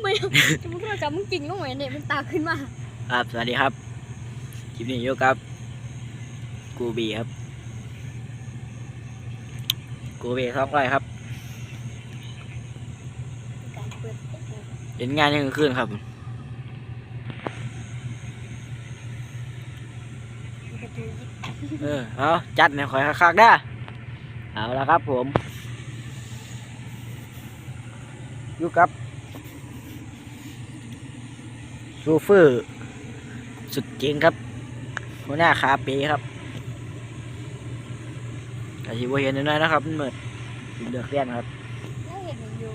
ไมอะจะมึงเราจับมึงจริงก็เหมือนเนี่ยมันตาขึ้นมาครับสวัสดีครับคลิปนี้อยู่กับกูบีครับ กูบีท้องไรครับเห็นงานยังคืนครับเออเอาจัดในคอยคักๆได้เอาละครับผมอยู่กับ ซูเฟอร์ สุดเจ๋งครับ หัวหน้าคาเปครับอาชีพเห็นน้อยๆนะครับมันเหมือนเลือกเรียนครับแล้วเห็นมันอยู่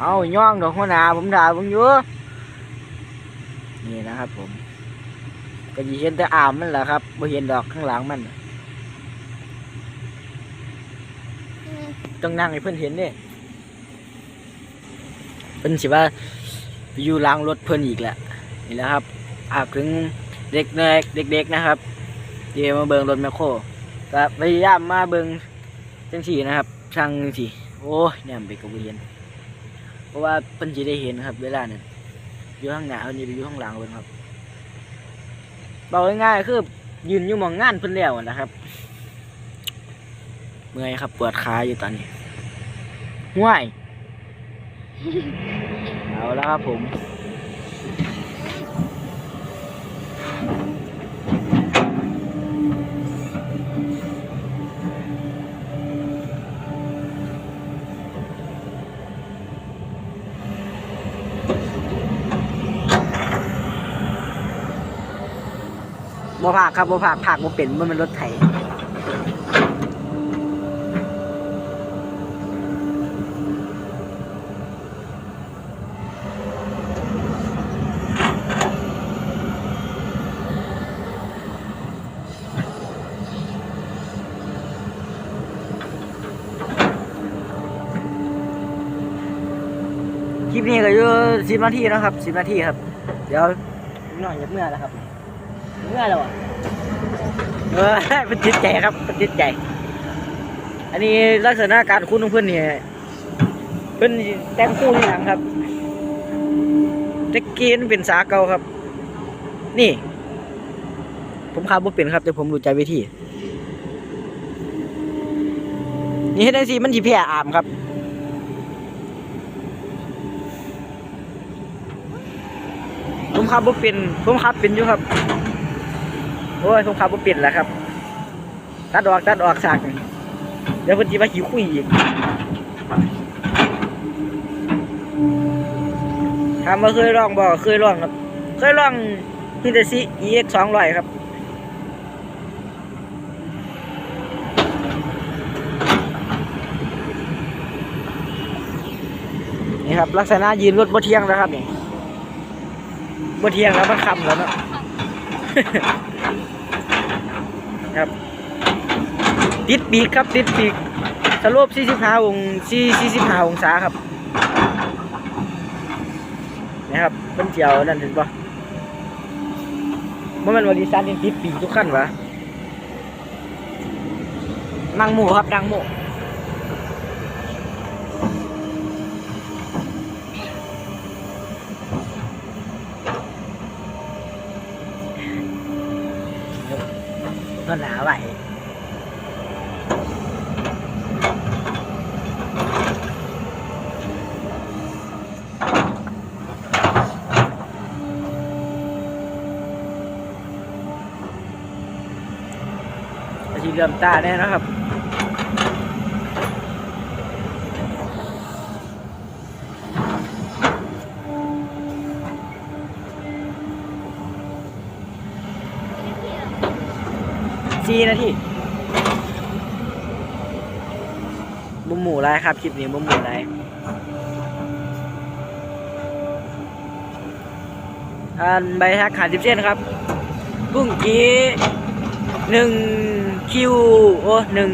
เอาย่องดอกหัวหน้าผมด่าผมอยู่นี่นะครับผมก็ยีเห็นแต่อามมันแหละครับไม่เห็นดอกข้างหลังมันน่ะอืมต้องนั่งให้เพื่อนเห็นเด้เพิ่นสิว่าไปอยู่หล้างรถเพิ่นอีกแหละ นี่แหละครับฝากถึงเด็กเด็กเด็กๆนะครับที่มาเบิงรถแมคโครก็พยายามมาเบิงจังสี่นะครับช่างจังสี่โอ้ยเนี่ยไปกับเรียนเพราะว่าเพิ่นสิได้เห็นครับ เวลานั้นอยู่ข้างหน้าเพิ่นสิไปอยู่ข้างหลังเพิ่นครับบอกง่ายๆคือยืนอยู่มองงานเพิ่นแล้วนะครับเมื่อยครับปวดขาอยู่ตอนนี้ห่วยเอาแล้วครับผม บ่ผากครับบ่ผากผากบ่เป็นมันเป็นรถไถคลิปนี้ก็อยู่สิบนาทีนะครับสิบนาทีครับ เดี๋ยวหน่อยจะเมื่อแล้วครับ เมื่อแล้วอะเออเป็นจิตใจครับเป็นจิตใจ อันนี้ลักษณะการคุ้นของเพื่อนเนี่ยเพื่อนแต่งคู่ที่หลังครับตะกี้นเป็นสาเกาครับ นี่ ผมขับบ่เป็นครับ แต่ผมรู้ใจวิธี นี่เฮ็ดจังซี่มันสิแพ้อามครับผมขับบ่เป็นผมขับเป็นอยู่ครับ โอ้ยผมขับบ่เป็นแล้วครับ ตัดออกตัดออกสากเดี๋ยวเพิ่นสิมาขี้คุยอีกถามว่าเคยลองบ่เคยลองครับ เคยลองฮินเตซิ EX 200ครับนี่ครับลักษณะยืนรถบ่เที่ยงแล้วครับนี่บ่เที่ยงแล้วมันคำแล้วเนาะ ครับ ติดปีกครับ ติดปีกสโลป45อง4 45องศาครับนะครับเพิ่นเจียวนั่นถึงปะมันมันวาริซันติดปีกทุกขั้นวะนั่งหมูครับนั่งหมู ก็หนาไหวที่เริ่มตาแน่นะครับ สี่นาทีบุมหมูไรครับคลิปนี้บุมหมูไรอันใบทักขาสิบเส้นครับพุ่งกี้หนึ่งคิวโอ้หนึ่ง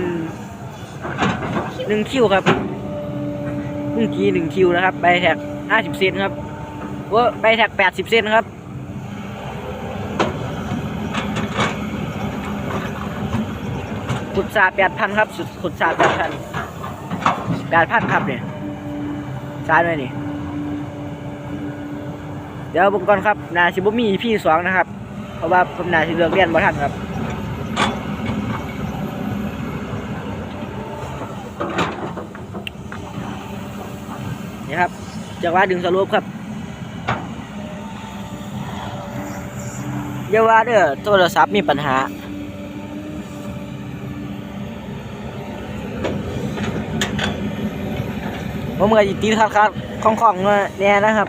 หนึ่งคิวครับพุ่งกี้หนึ่งคิวนะครับใบแท็กห้าสิบเซนครับโอ้ใบแท็กแปดสิบเซนครับ ขุดสาแปดพันครับสุดขุดสาแปดพันแปดพันครับเนี่ยสาด้วยนี่ เดี๋ยวบุกก่อนครับ นาชิบุมีพี่สองนะครับ เพราะว่าผมนาชิเลือกเรียนบ่ทันครับนี่ครับจังหวะดึงสรุปครับอย่าว่าเด้อโทรศัพท์มีปัญหา ผมก็สิติดคัดคัดๆของของๆแน่นะครับ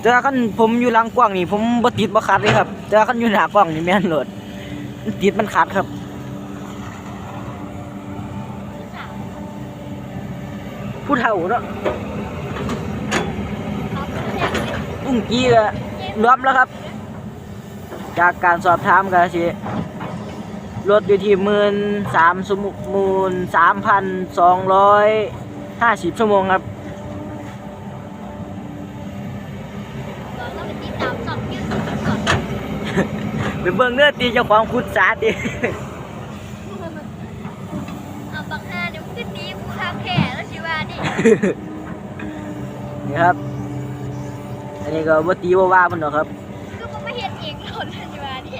แต่ว่าคันผมอยู่หลังกว้างนี่ ผมบ่ติดบ่คัดเลยครับ แต่ว่าคันอยู่หน้ากว้างนี่แม่นโหลดมันติดมันคัดครับที่สามผู้เฒ่าเนาะเขาเป็นแรกเลยตุ้งกี้ก็รวมแล้วครับ จากการสอบถามกันสิรถอยู่ที่หมื่นสามสมุมูลสามพันสองร้อย ห้าสิบชั่วโมงครับเราต้องไปติดตามสอบยืดสุดก่อนไปเบิ่งเนื้อตีเจ้าของคุดสาติเอาบังฮาเดี๋ยวมึงก็ตีกูข้ามแข่แล้วชิวาดินี่ครับ อันนี้ก็บ่ตีบ่ว่าเพิ่นดอกครับ ก็มึงไม่เห็นเองหล่นแล้วชิวาดิ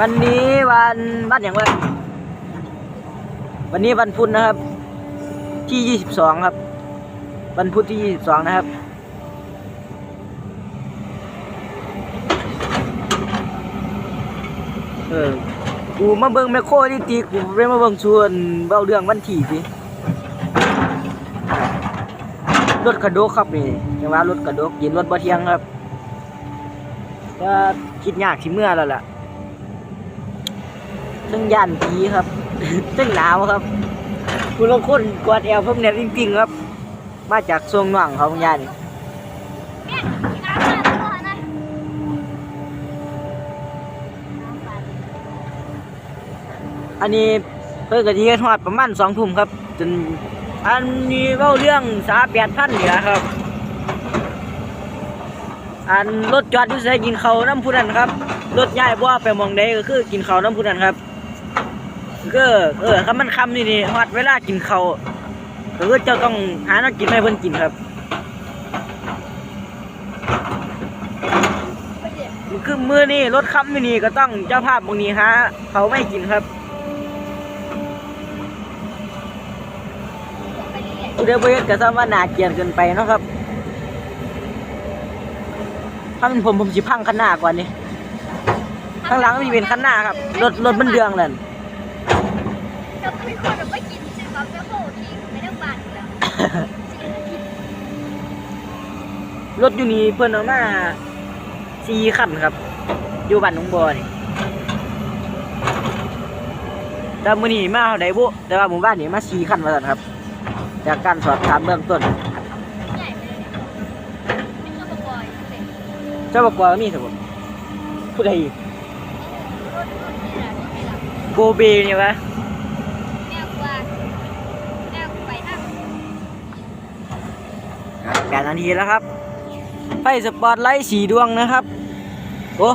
วันนี้วันวันอย่างวะวันนี้วันพุธนะครับ ที่ยี่สิบสองครับ วันพุธที่ยี่สิบสองนะครับ เออกูมาเบิ่งแมคโครที่ตีกูเรียมาเบิ่งชวนเบ้าเรื่องวันที่สิรถกระโดกครับนี่ยังว่ารถกระโดกยินรถบ่เทียงครับก็คิดยากที่เมื่อแล้วล่ะ ซึ่งย่านผีครับซึ่งหนาวครับคุณลงคนกวาดแอลผมเนี่ยจริงๆครับ มาจากทรงหน่วงขาบางย่านนี่เนี่ยน้ำมาตัวนอันนี้เพิ่งกะทีทอดประมาณสองทุ่มครับจนอันนี้เล่าเรื่องสาแปดพันเหนือครับ อันรถจอดที่ใส่กินเขาน้ำพุนันครับ รถย้ายบ่าไปมองใดก็คือกินเขาน้ำพุนันครับ ก็เออคำมันคำนี่นี่ฮอดเวลากินเขาก็คือเจ้าต้องหาน้ำกินให้เพิ่นกินครับคือมือนี่รถคำนี่นี่ก็ต้องเจ้าภาพบางนี้ฮะเขาไม่กินครับไปเรื่อยอุเดบเฮ็ดก็ซ้ำว่านาเกลียดเกินไปนะครับถ้าเป็นผมผมสิพังคันหน้าก่อนนี่ข้างหลังมีเป็นคันหน้าครับ รถรถมันเดืองเรา ไม่ควรจะไม่กินสิครับแล้วโหทีไม่ได้บาดแล้วจริงๆกินรถอยู่นี่เพิ่อนเอามาสี่คันครับ อยู่บ้านหนองบัวนี่แต่มือนี้มาเท่าใดบุแต่ว่าหมู่บ้านนี่มาสี่คันว่าซั่นครับ จากการสอบถามเบื้องต้นใหญ่เลยเนี่ยนี่ก็บอยๆเลยเจ้าบอกว่ามีสิบ่ผู้ใดอีกรถรุ่นนี่แหละรุ่นนี่หละโกเบเนี่ยวะ 8นาทีแล้วครับ ไฟสปอตไลท์สีดวงนะครับ โอ้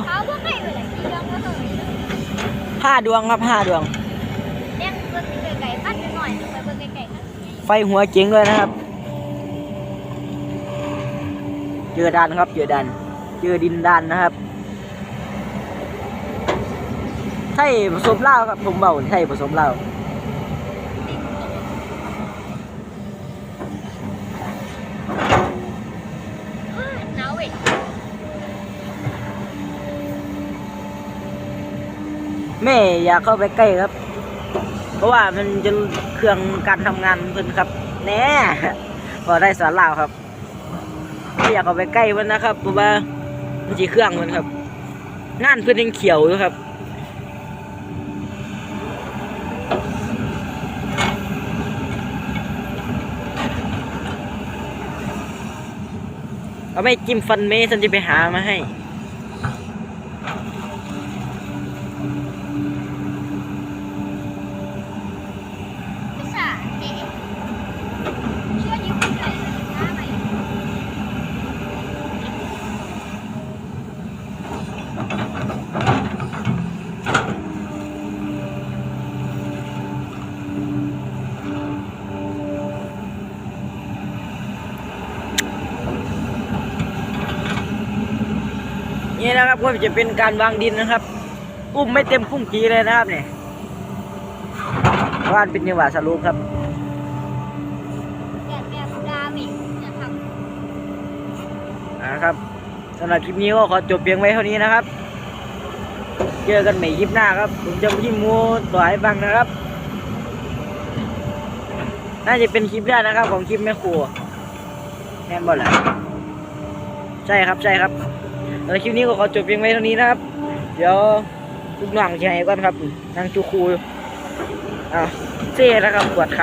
ห้าดวงครับห้าดวง ไฟหัวเจ๋งเลยนะครับ เจอดันครับ เจอดัน เจอดินดันนะครับไทยผสมเหล้าครับผมเบาไทยผสมเหล้า แม่อยากเข้าไปใกล้ครับ เพราะว่ามันจะเครื่องการทำงานเพิ่นครับแน่พอได้สารเหล้าครับไม่อยากเข้าไปใกล้มันนะครับเพราะว่ามันจะเครื่องมันครับงานเพิ่นยังเขียวอยู่ครับเอาไม่จิ้มฟันเมฉันจะไปหามาให้ ไม่ใช่เด็กเชื่อยิ้มไก่หน้าไหม เนี่นะครับก็จะเป็นการวางดินนะครับ อุ้มไม่เต็มพุ่งกีเลยนะครับเนี่ยว่านเป็นจังหวะสรุปครับแบบแบบดาเมจจะทนะครับสำหรับคลิปนี้ก็ขอจบเพียงไว้เท่านี้นะครับ เจอกันใหม่คลิปหน้าครับ ผมจะพิมพ์มูต่อให้ฟังนะครับ น่าจะเป็นคลิปแรกนะครับ ของคลิปแม่ครัวแม่นบ่ล่ะใช่ครับใช่ครับ แล้วคลิปนี้ก็ขอจบเพียงไว้เท่านี้นะครับ เดี๋ยวลูกน้องให้ก่อนครับนางจูคูอยู่อ้าเซ่แล้วครับปวดขา